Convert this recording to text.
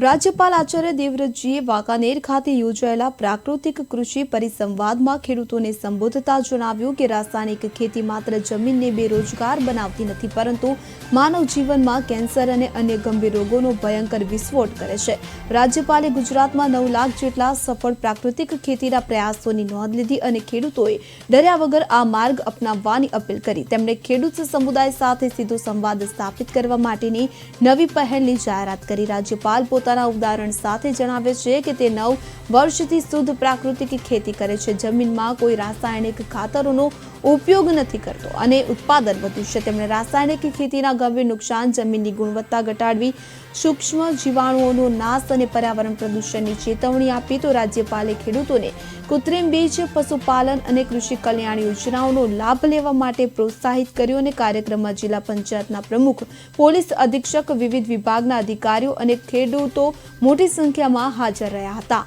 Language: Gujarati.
રાજ્યપાલ આચાર્ય દેવવ્રતજીએ વાંકાનેર ખાતે યોજાયેલા પ્રાકૃતિક કૃષિ પરિસંવાદમાં ખેડૂતોને સંબોધતા જણાવ્યું કે રાસાયણિક ખેતી માત્ર જમીનને બેરોજગાર બનાવતી નથી, પરંતુ માનવ જીવનમાં કેન્સર અને અન્ય ગંભીર રોગોનો ભયંકર વિસ્ફોટ કરે છે. રાજ્યપાલે ગુજરાતમાં નવ લાખ જેટલા સફળ પ્રાકૃતિક ખેતીના પ્રયાસોની નોંધ લીધી અને ખેડૂતોએ ડર્યા વગર આ માર્ગ અપનાવવાની અપીલ કરી. તેમણે ખેડૂત સમુદાય સાથે સીધો સંવાદ સ્થાપિત કરવા માટેની નવી પહેલની જાહેરાત કરી. રાજ્યપાલ પોતાના ઉદાહરણ સાથે જણાવે છે કે તે નવ વર્ષથી શુદ્ધ પ્રાકૃતિક ખેતી કરે છે. જમીનમાં કોઈ રાસાયણિક ખાતરોનો ઉપયોગ નથી કરતો અને ઉત્પાદન વધ્યું છે. તેમણે રાસાયણિક ખેતીના ગંભીર નુકસાન જમીનની ગુણવત્તા ઘટાડવી, સૂક્ષ્મ જીવાણુઓનો નાશ અને પર્યાવરણ પ્રદૂષણની ચેતવણી આપી તો રાજ્યપાલે ખેડૂતોને કૃત્રિમ બીજ, પશુપાલન અને કૃષિ કલ્યાણ યોજનાઓનો લાભ લેવા માટે પ્રોત્સાહિત કર્યો અને કાર્યક્રમમાં જિલ્લા પંચાયતના પ્રમુખ, પોલીસ અધિક્ષક, વિવિધ વિભાગના અધિકારીઓ અને ખેડૂતો મોટી સંખ્યામાં હાજર રહ્યા હતા.